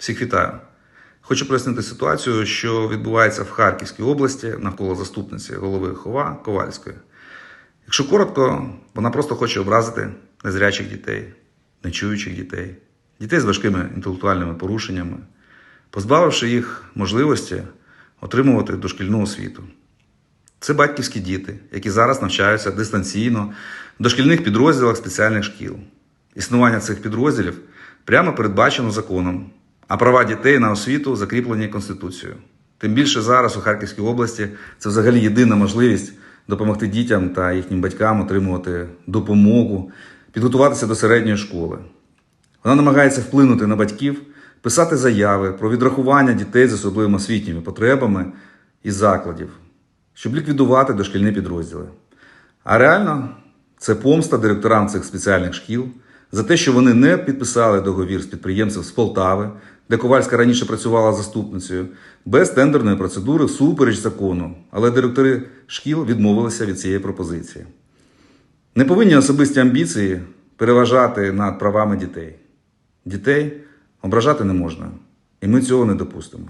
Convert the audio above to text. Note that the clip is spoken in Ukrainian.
Всіх вітаю. Хочу пояснити ситуацію, що відбувається в Харківській області навколо заступниці голови Хова Ковальської. Якщо коротко, вона просто хоче образити незрячих дітей, нечуючих дітей, дітей з важкими інтелектуальними порушеннями, позбавивши їх можливості отримувати дошкільну освіту. Це батьківські діти, які зараз навчаються дистанційно в дошкільних підрозділах спеціальних шкіл. Існування цих підрозділів прямо передбачено законом, а права дітей на освіту закріплені Конституцією. Тим більше зараз у Харківській області це взагалі єдина можливість допомогти дітям та їхнім батькам отримувати допомогу, підготуватися до середньої школи. Вона намагається вплинути на батьків, писати заяви про відрахування дітей з особливими освітніми потребами із закладів, щоб ліквідувати дошкільні підрозділи. А реально це помста директорам цих спеціальних шкіл за те, що вони не підписали договір з підприємцем з Полтави, де Ковальська раніше працювала заступницею, без тендерної процедури всупереч закону. Але директори шкіл відмовилися від цієї пропозиції. Не повинні особисті амбіції переважати над правами дітей. Дітей ображати не можна, і ми цього не допустимо.